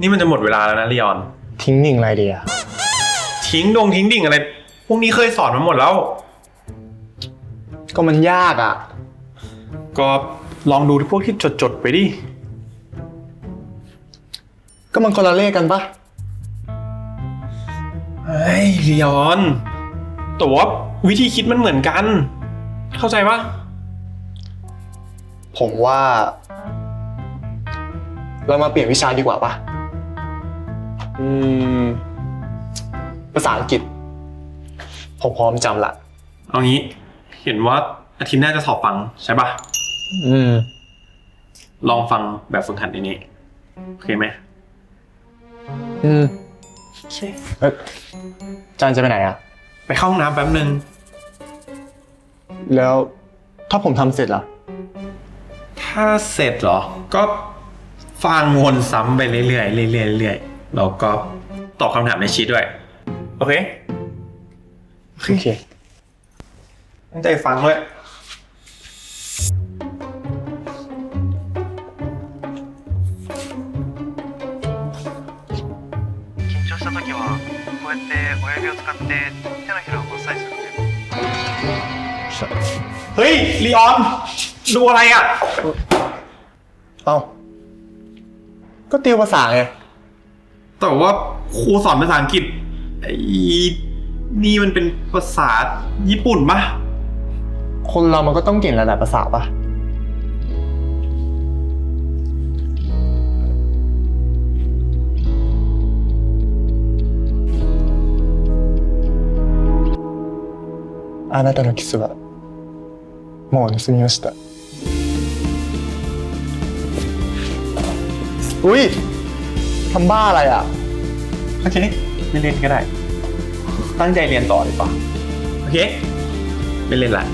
นี่มันจะหมดเวลาแล้วนะลีออน ทิ้งหนิ่งอะไรดีอะทิ้งดงทิ้งดิ่งอะไร พวกนี้เคยสอนมาหมดแล้ว ก็มันยากอะก็ลองดูพวกที่จดๆไปดิ ก็มันคนละเลขกันปะเฮ้ยลีออนแต่ว่าวิธีคิดมันเหมือนกัน เข้าใจปะผมว่า เรามาเปลี่ยนวิชาดีกว่าปะ อืม ภาษาอังกฤษ ผมพร้อมจำละ เอางี้ เห็นว่าอาทิตย์หน้าจะสอบฟังใช่ปะอืม ลองฟังแบบฝึกหัดในนี้โอเคไหมอืมโอเคเอ้ยจานจะไปไหนอะไปเข้าห้องน้ำแป๊บนึง แล้วถ้าผมทำเสร็จล่ะ ถ้าเสร็จเหรอ ก็ฟังวนซ้ำไปเรื่อยๆเรื่อยๆเรื่อยๆ แล้วก็ตอบคำถามในชีทด้วย โอเค โอเค ตั้งใจฟังด้วย 緊張した時はこうやって親指を使って手のひらをマッサージするんだよ เฮ้ยลีออน ดูอะไรอ่ะ เอ้า ก็ติวภาษาไง แต่ว่าครูสอนภาษาอังกฤษไอ้นี่มันเป็นภาษาญี่ปุ่นปะ คนเรามันก็ต้องเก่งระดับภาษาปะあなたのキスはもう盗みましたอุ้ย ทำบ้าอะไรอะโอเคไม่เล่นก็ได้ ตั้งใจเรียนต่อดีกว่า โอเค ไม่เล่นละ